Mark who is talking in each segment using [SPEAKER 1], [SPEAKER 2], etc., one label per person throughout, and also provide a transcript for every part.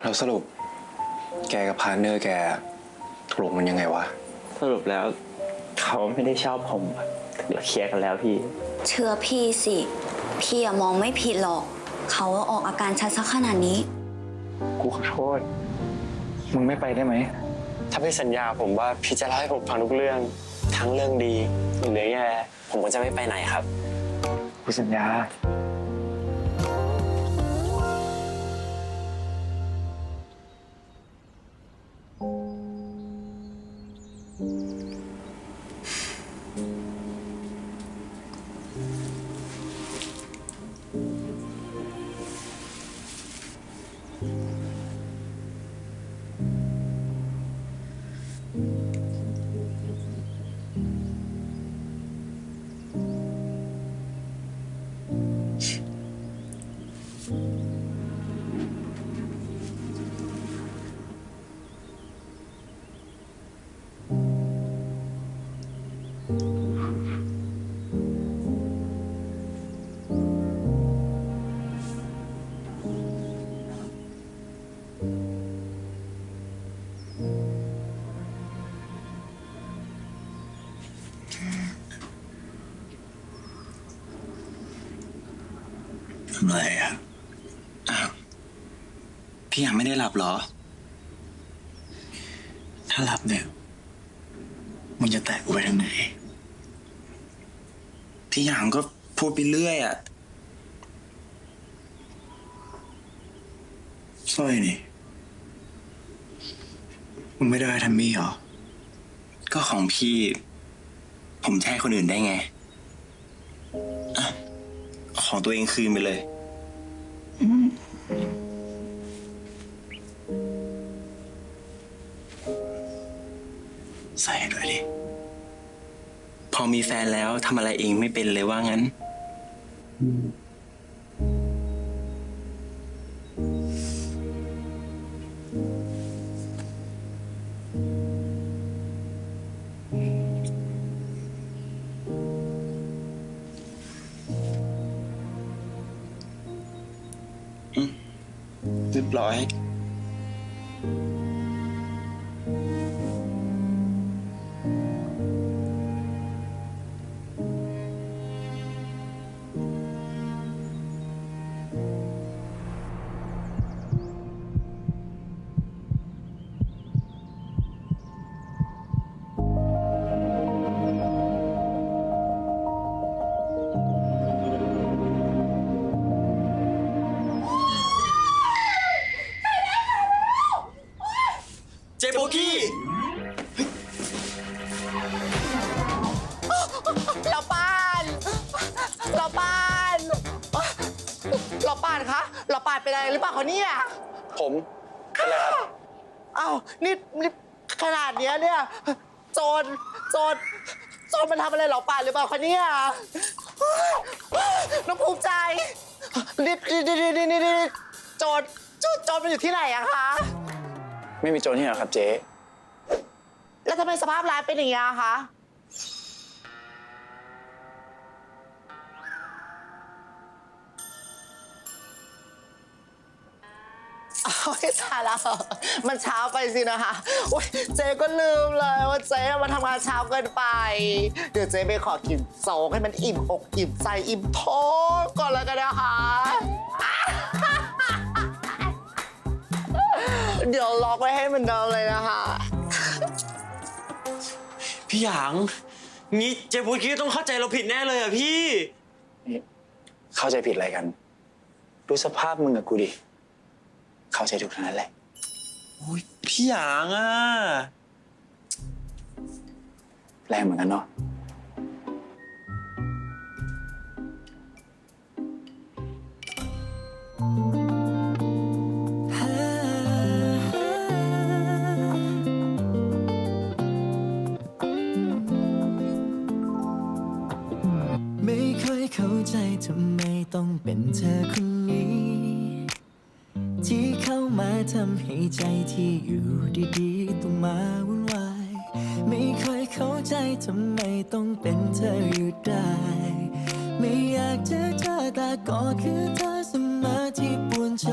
[SPEAKER 1] แล้วสรุป แกกับพาร์ทเนอร์แกตกลงมันยังไงวะ
[SPEAKER 2] สรุปแล้วเขาไม่ได้ชอบผมอะเดี๋ยวเคลียร์กันแล้วพี่
[SPEAKER 3] เชื่อพี่สิ พี่อะมองไม่ผิดหรอก เขาออกอาการชัดซะขนาดนี้
[SPEAKER 4] กูขอโทษ มึงไม่ไปได้ไหม
[SPEAKER 5] ถ้าพี่สัญญาผมว่าพี่จะเล่าให้ผมฟังทุกเรื่อง ทั้งเรื่องดีหรือเรื่องแย่ผมก็จะไม่ไปไหนครับ
[SPEAKER 4] กูสัญญา
[SPEAKER 6] ทำอะไรอะอ้าวพี่ยังไม่ได้หลับเหรอ ถ้าหลับเนี่ยมึงจะแตะกูไปทางไหน พี่หยางก็พูดไปเรื่อยอะสร้อยนี่มึงไม่ได้ทำมี่เหรอ ก็ของพี่ ผมจะให้คนอื่นได้ไงอะ ของตัวเองคืนไปเลย ใส่ให้ด้วยดิ พอมีแฟนแล้วทำอะไรเองไม่เป็นเลยว่างั้น เกี้
[SPEAKER 7] เราปานเราปานเราปานคะเราปานเป็นอะไรหรือเปล่าคะเนี่ย
[SPEAKER 5] ผมเป็นไรครับ
[SPEAKER 7] อ้าวนี่นี่ขนาดเนี้ยเนี่ยโจรโจรโจรมันทำอะไรเราปานหรือเปล่าคะเนี่ยน้องภูมิใจนี่นี่นี่นี่นี่นี่โจรโจรโจรมันอยู่ที่ไหนอะคะ
[SPEAKER 5] ไม่มีโจรที่ไหนหรอกครับเจ๊
[SPEAKER 7] แล้วทำไมสภาพร้านเป็นอย่างนี้ยอะคะอ้าวไม่ตายแล้วมันเช้าไปสินะคะโอ๊ยเจ๊ก็ลืมเลยว่าเจ๊มาทำงานเช้าเกินไป เดี๋ยวเจ๊ไปขอกินโจ๊กให้มันอิ่มอกอิ่มใจอิ่มท้องก่อนแล้วกันนะคะ เดี๋ยวล็อกไว้ให้เหมันเดิมเลยนะคะ
[SPEAKER 5] พี่หยางงี้เจโบกี้ต้องเข้าใจเราผิดแน่เลยอะพี่
[SPEAKER 1] เข้าใจผิดอะไรกัน ดูสภาพมึงกับกูดิ เข้าใจถูกทั้งนั้นแหละ
[SPEAKER 5] โอ้ยพี่หยางอะ
[SPEAKER 1] แรงเหมือนกันเนาะ
[SPEAKER 8] ค่อยเข้าใจทำไมต้องเป็นเธอคนนี้ ที่เข้ามาทำให้ใจที่อยู่ดีๆต้องมาวุ่นวาย ไม่ค่อยเข้าใจทำไมต้องเป็นเธออยู่ได้ ไม่อยากเจอเธอแต่ก็คือเธอเสมอที่ปวนใจ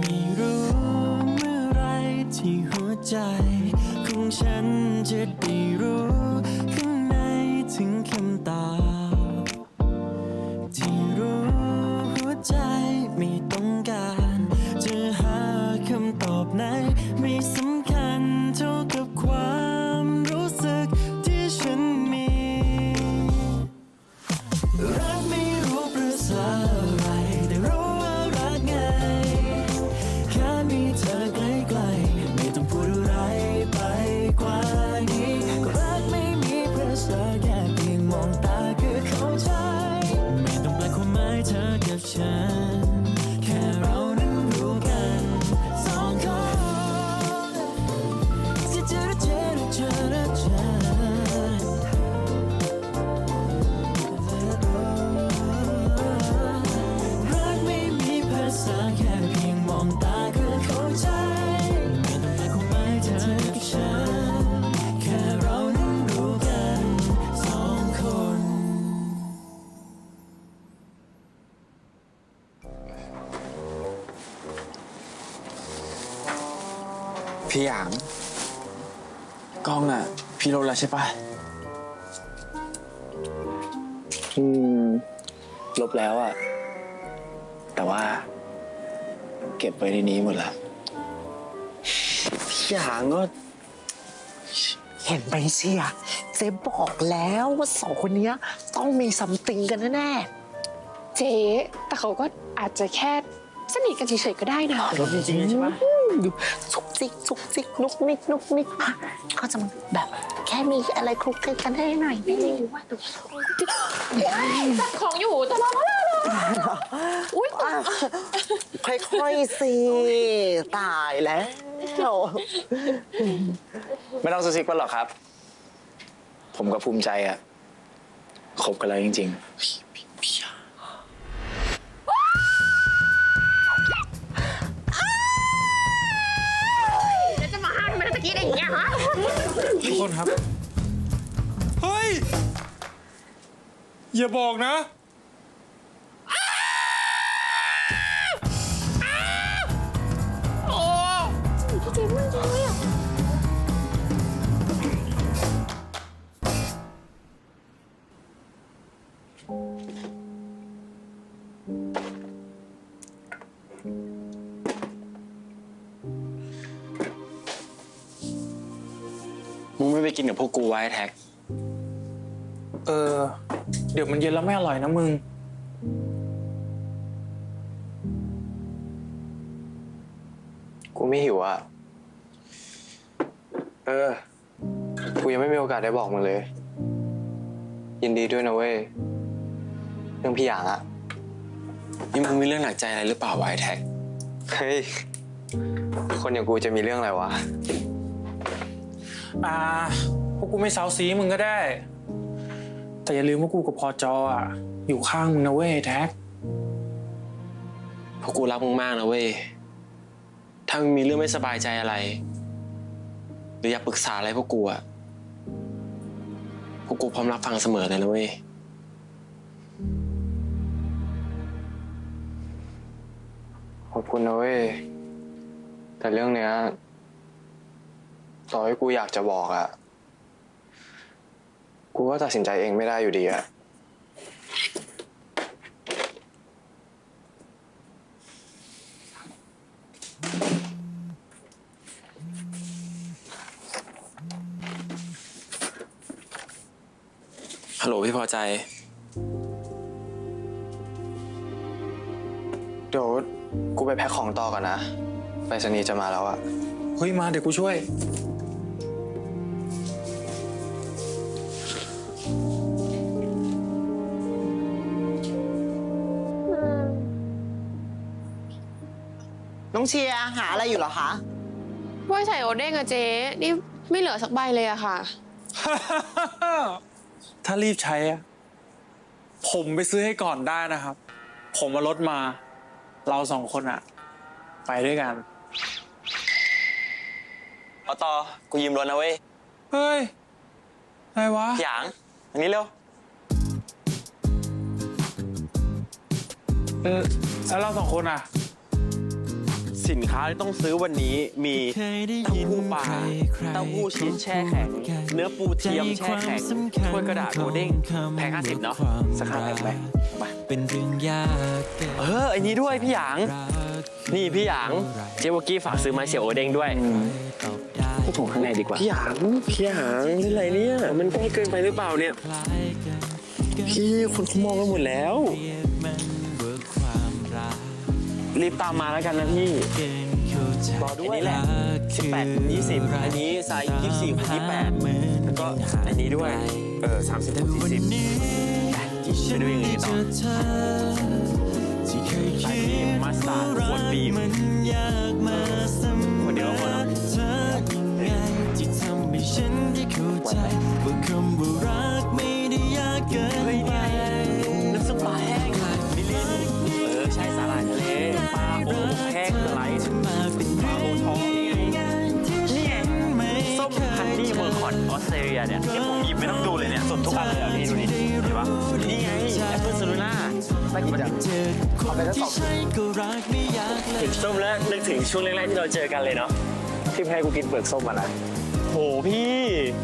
[SPEAKER 8] ไม่รู้เมื่อไรที่หัวใจ ของฉันจะได้รู้ข้างในถึงคำตอบ
[SPEAKER 1] พี่หยางกล้องอะ พี่ลบแล้วใช่ปะอืม ลบแล้วอะ แต่ว่า เก็บไว้ในนี้หมดละพี่หยางก็
[SPEAKER 7] เห็นไหมเชียเจ๊บอกแล้วว่าสองคนเนี้ย ต้องมีซัมติงกันแน่
[SPEAKER 9] เจ๊แต่เขาก็อาจจะแค่สนิทกันเฉยๆก็ได้นะ
[SPEAKER 1] ลบจริงๆใช่ปะ
[SPEAKER 7] ๆดูซุกจิกซุกจิกนุกนิกนุกนิกอะก็จะแบบแค่มีอะไรคลุกคลิกกันให้หน่อยไม่รู้ว่าดู
[SPEAKER 9] จัดของอยู่ตลอดอุ้ย
[SPEAKER 7] ค่อยๆสิตายแล้ว
[SPEAKER 1] ไม่ต้องซุกซิกกันหรอกครับ ผมก็ภูมิใจอะคบกันแล้วจริงๆ
[SPEAKER 9] แล้ อย่างเงี้ยฮะ
[SPEAKER 4] ทุกคนครับ เฮ้ย อย่าบอกนะ
[SPEAKER 5] กินกับพวกกูไว้แท็ก
[SPEAKER 4] เออ เดี๋ยวมันเย็นแล้วไม่อร่อยนะมึง
[SPEAKER 5] กูไม่หิวอะ เออ กูยังไม่มีโอกาสได้บอกมึงเลย ยินดีด้วยนะเว้ย เรื่องพี่หยางอะ นี่มึงมีเรื่องหนักใจอะไรหรือเปล่าวะไอ้แท็ก เฮ้ย คนอย่างกูจะมีเรื่องอะไรวะ
[SPEAKER 4] อ่า พวกกูไม่เซาซีมึงก็ได้ แต่อย่าลืมว่ากูกับพอจออะอยู่ข้างมึงนะเว้ยแท็ก
[SPEAKER 5] พวกกูรักมึงมากนะเว้ย ถ้ามึงมีเรื่องไม่สบายใจอะไร หรืออยากปรึกษาอะไรพวกกูอะพวกกูพร้อมรับฟังเสมอเลยนะเว้ย ขอบคุณนะเว้ย แต่เรื่องเนี้ย ต่อให้กูอยากจะบอกอะ กูก็ตัดสินใจเองไม่ได้อยู่ดีอะฮัลโหลพี่พอใจ เดี๋ยวกูไปแพ็คของต่อก่อนนะ ไปสนีย์จะมาแล้วอะ
[SPEAKER 4] เฮ้ย มาเดี๋ยวกูช่วย
[SPEAKER 7] น้องเชียร์หาอะไรอยู่เหรอคะ
[SPEAKER 9] ว่าใส่โอเด้งอะเจ๊นี่ไม่เหลือสักใบเลยอะค่ะ
[SPEAKER 4] ถ้ารีบใช้อะผมไปซื้อให้ก่อนได้นะครับ ผมมารถมา เราสองคนอะไปด้วยกัน
[SPEAKER 5] เอาต่อ กูยืมรถนะเว้ย
[SPEAKER 4] เฮ้ยอะไรวะ
[SPEAKER 5] หยาง อันนี้เร็ว
[SPEAKER 4] เออแล้วเราสองคนอะ
[SPEAKER 2] สินค้าที่ต้องซื้อวันนี้มี
[SPEAKER 8] เคยได้
[SPEAKER 2] เต้า
[SPEAKER 8] ยิน
[SPEAKER 2] หู้ปลา
[SPEAKER 8] ใครๆ
[SPEAKER 2] เต้าหู้ชีสแช่แข็ง เนื้อปูเทียมแช่แข็งถ้วยกระดาษโบดิ้งแพง50เนาะสักห้าแพ็คไหมมา
[SPEAKER 8] เป็นเรื่องยากเกิน
[SPEAKER 2] เออไอ้นี้ด้วยพี่หยาง
[SPEAKER 8] รัก
[SPEAKER 2] นี่พี่หยาง เจวกี้ฝากซื้อมาเสียวโอเด้งด้วย
[SPEAKER 8] ตอบได้
[SPEAKER 1] พูดถึงข้างในดีกว่า
[SPEAKER 2] พี่หยาง พี่หยางนี่อะไรเนี่ย มันใกล้เกินไปหรือเปล่าเนี่ย
[SPEAKER 8] คล้ายกัน
[SPEAKER 2] พี่คนเขามองกันหมดแล้ว
[SPEAKER 8] รีบ
[SPEAKER 2] ตามมาแล้วกันนะพี่
[SPEAKER 8] เกินเข้าใจ
[SPEAKER 2] รอด้วยแหละ18 20
[SPEAKER 8] อั
[SPEAKER 2] นนี้ไซส์24 28 แล้วก็อันนี้ด้วย เออ30 40ไปดูอย่างอื่
[SPEAKER 8] ได้
[SPEAKER 2] นต่อ
[SPEAKER 8] อเธอที่เคย
[SPEAKER 2] บีมมัสตาร์ดขวดบีมั
[SPEAKER 8] นยากมาเสม
[SPEAKER 2] คนเดียว
[SPEAKER 8] อ
[SPEAKER 2] พอเนอะ สเตรเลียเนี่ยที่ผมหยิบไม่ต้องดูเลยเนี่ยสดทุกอันเลยอะพี่ดูดิเห็นปะนี่ไงแอปเปิลซลูน่า
[SPEAKER 1] น่ากินจัง
[SPEAKER 8] เจอคนที่ใช่ก็รักไม่อยากเล
[SPEAKER 2] ถึ
[SPEAKER 8] ย
[SPEAKER 2] งส้มแล้วนึกถึงช่วงแรกๆที่เราเจอกันเลยเนาะ
[SPEAKER 1] ที่ให้กูกินเปลือกส้มมานะ
[SPEAKER 2] โหพี่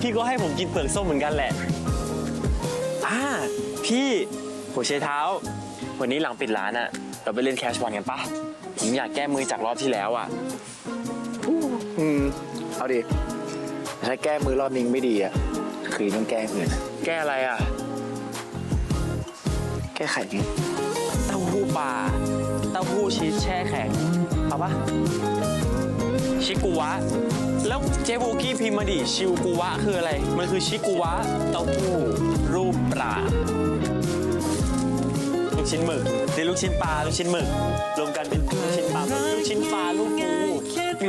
[SPEAKER 2] พี่ก็ให้ผมกินเปลือกส้มเหมือนกันแหละอ่าพี่หัวเชยเท้า วันนี้หลังปิดร้านอะเราไปเล่นแคชบอลกันปะผมอยากแก้มือจากรอบที่แล้วอะ
[SPEAKER 1] อืมเอาดิ ถ้าแก้มือรอบนี้ไม่ดีอะคือต้องแก้อื่น
[SPEAKER 2] แก้อะไรอะ
[SPEAKER 1] แก้ไขไง
[SPEAKER 2] เต้าหู้ปลาเต้าหู้ชีสแช่แข็ง เอาปะชิกุวะ แล้วเจโบกี้พิมพ์มาดิชิวกุวะคืออะไร มันคือชิกุวะเต้าหู้รูปปลาลูกชิ้นหมึกหรือลูกชิ้นปลาลูกชิ้นหมึกรวมกันเป็นลูกชิ้นปลาลูกชิ้นปลาลูกปูมี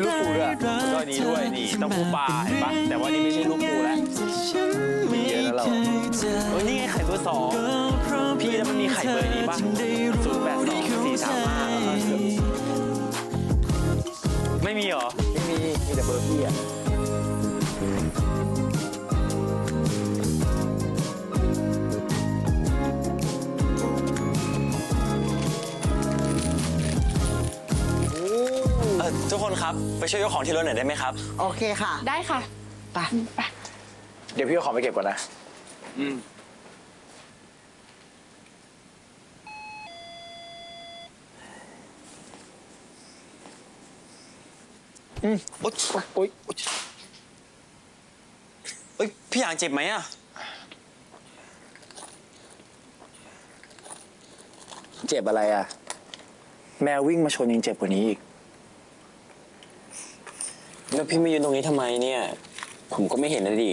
[SPEAKER 2] ลูกปูด้วยก็อันนี้ด้วยนี่ต้องปูปลาเห็นปะแต่ว่านี่ไม่ใช่ลูกปูแล้ว
[SPEAKER 8] มีเยอะแล้วเรา
[SPEAKER 2] เออนี่ไงไข่เบอร์สองพี่แล้วมันมีไข่เบอร์นี้ปะศูนย์แปดสองสี่สามห้าไม่มีหรอ
[SPEAKER 1] ไม่มีมีแต่เบอร์พี่อะ
[SPEAKER 2] ทุกคนครับ ไปช่วยยกของที่รถหน่อยได้ไหมครับ
[SPEAKER 7] โอเคค่ะ
[SPEAKER 9] ได้ค่ะ
[SPEAKER 7] ไป
[SPEAKER 9] ไป
[SPEAKER 1] เดี๋ยวพี่เอาของไปเก็บก่อนนะ
[SPEAKER 2] โอ๊ยโอ๊ยโอ๊ยเอ้ยพี่อยางเจ็บไหมอะ
[SPEAKER 1] เจ็บอะไรอะ แมววิ่งมาชนยังเจ็บกว่านี้อีก
[SPEAKER 2] แล้วพี่มายืนตรงนี้ทำไมเนี่ย ผมก็ไม่เห็นนะดิ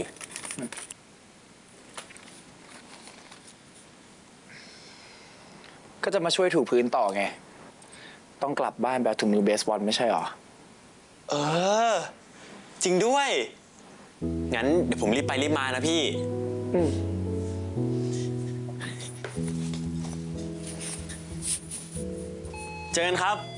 [SPEAKER 1] ก็จะมาช่วยถูพื้นต่อไง ต้องกลับบ้านแบบถุงมือเบสบอลไม่ใช่หรอ
[SPEAKER 2] เออ จริงด้วย งั้นเดี๋ยวผมรีบไปรีบมานะพี่ เจอกันครับ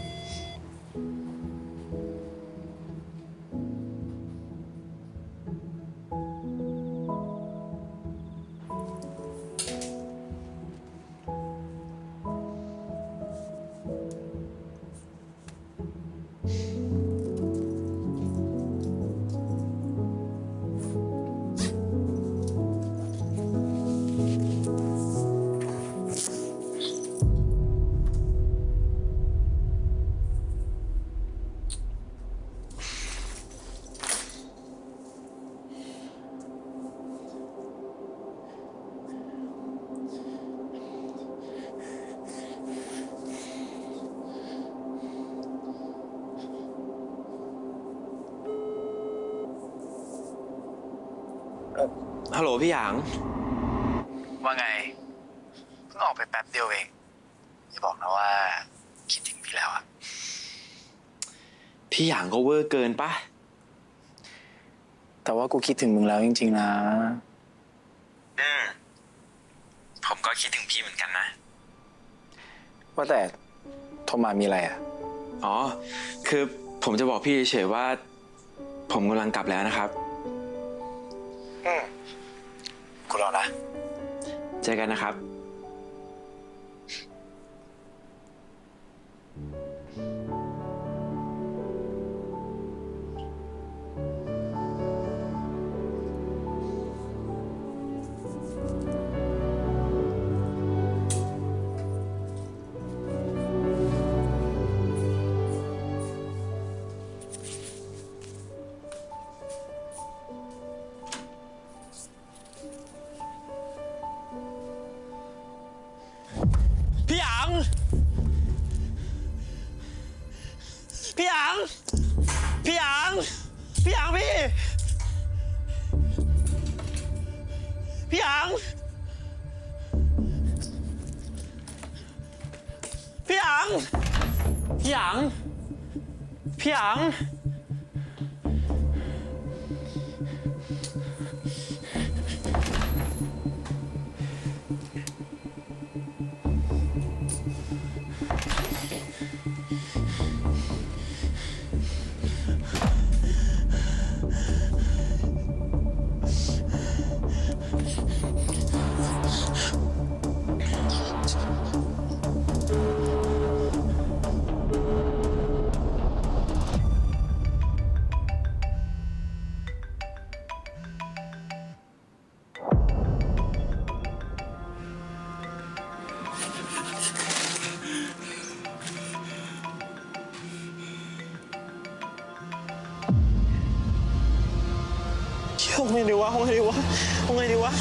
[SPEAKER 2] ฮัลโหลพี่หยาง
[SPEAKER 1] ว่าไง เพิ่งออกไปแป๊บเดียวเอง อย่าบอกนะว่า คิดถึงพี่แล้วอะ
[SPEAKER 2] พี่หยางก็เวอร์เกินปะ
[SPEAKER 1] แต่ว่ากูคิดถึงมึงแล้วจริง ๆ นะ
[SPEAKER 2] อืมผมก็คิดถึงพี่เหมือนกันนะ
[SPEAKER 1] ว่าแต่โทรมามีอะไรอะ
[SPEAKER 2] อ๋อ คือผมจะบอกพี่เฉยๆว่า ผมกำลังกลับแล้วนะครับ
[SPEAKER 1] อืมกูรอนะ
[SPEAKER 2] เจอกันนะครับ พี่ ยังเอาไงดีวะเอาไงดีวะเอาไงดีวะ